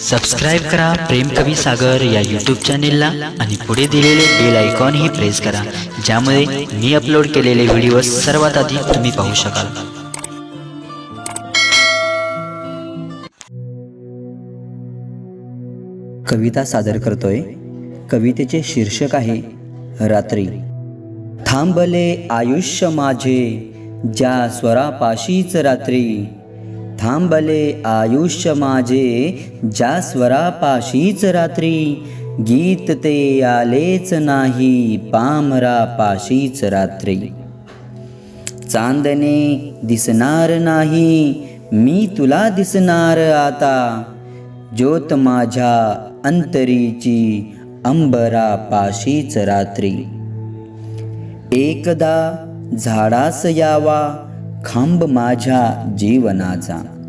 Subscribe करा प्रेम कवी सागर या यूट्यूब चॅनेलला आणि पुढे दिलेले बेल आयकॉनही प्रेस करा ज्यामुळे मी अपलोड केलेले व्हिडिओ सर्वात आधी तुम्ही पाहू शकाल. कविता सादर करतोय. कवितेचे शीर्षक आहे रात्री. थांबले आयुष्य माझे ज्या स्वरापाशीच रात्री. थांबले आयुष्य माझे ज्या स्वरापाशीच रात्री. गीत ते आलेच नाही पामरा पाशीच रात्री. चांदणे दिसणार नाही मी तुला दिसणार आता. ज्योत माझ्या अंतरीची अंबरा पाशीच रात्री. एकदा झाडास यावा खांब माझ्या जीवनाचा.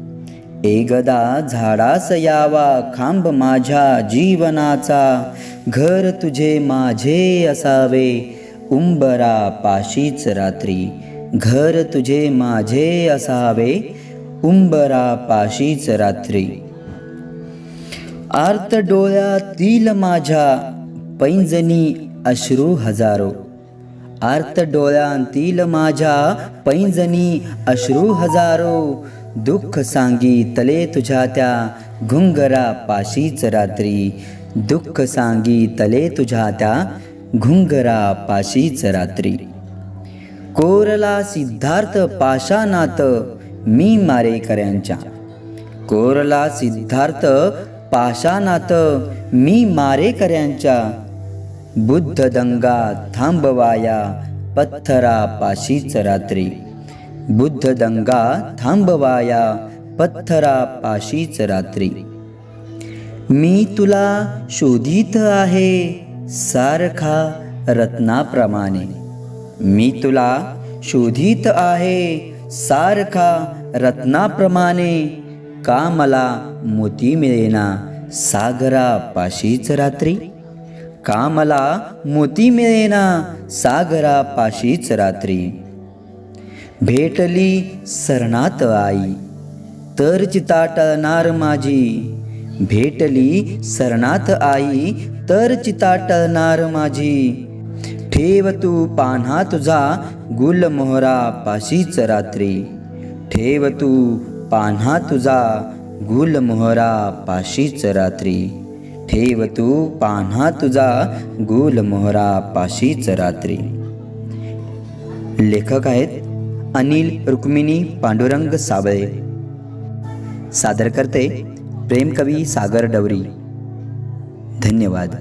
एकदा झाडास यावा खांब माझ्या जीवनाचा. घर तुझे माझे असावे. उंबरा पाशीच रात्री. घर तुझे माझे असावे. उंबरा पाशीच रात्री. आर्त डोळ्यातील माझ्या पैंजनी अश्रू हजारो. आर्त डोळ्यांतील माझ्या पैंजनी अश्रू हजारो. दुःख सांगितले तुझ्या त्या घुंगरा पाशीच रात्री. दुःख सांगितले तुझ्या त्या घुंगरा पाशीच रात्री. कोरला सिद्धार्थ पाशानात मी मारेकऱ्यांच्या कोरला सिद्धार्थ पाशानात मी मारेकऱ्यांच्या बुद्ध दंगा थांबवाया पत्थरा पाशीच रात्री. बुद्ध दंगा थांबवाया पत्थरा पाशीच रात्री. मी तुला शोधित आहे सारखा रत्नाप्रमाणे. मी तुला शोधित आहे सारखा रत्नाप्रमाणे. का मला मोती मिळेना सागरा पाशीच रात्री? का मला मोती मिळेना सागरा पाशीच रात्री? भेटली सरणात आई. तर चिताटळणार माझी. भेटली सरणात आई. तर चिताटळणार माझी. ठेव तू पान्हा तुझा गुल मोहरा पाशीच रात्री. ठेव तू पान्हा तुझा गुल मोहरा पाशीच रात्री. ठेव तू पान्हा तुझा गुल मोहरा पाशीच रात्री. लेखक आहेत अनिल रुक्मिणी पांडुरंग साबळे सादर करते प्रेमकवी सागर डवरी. धन्यवाद.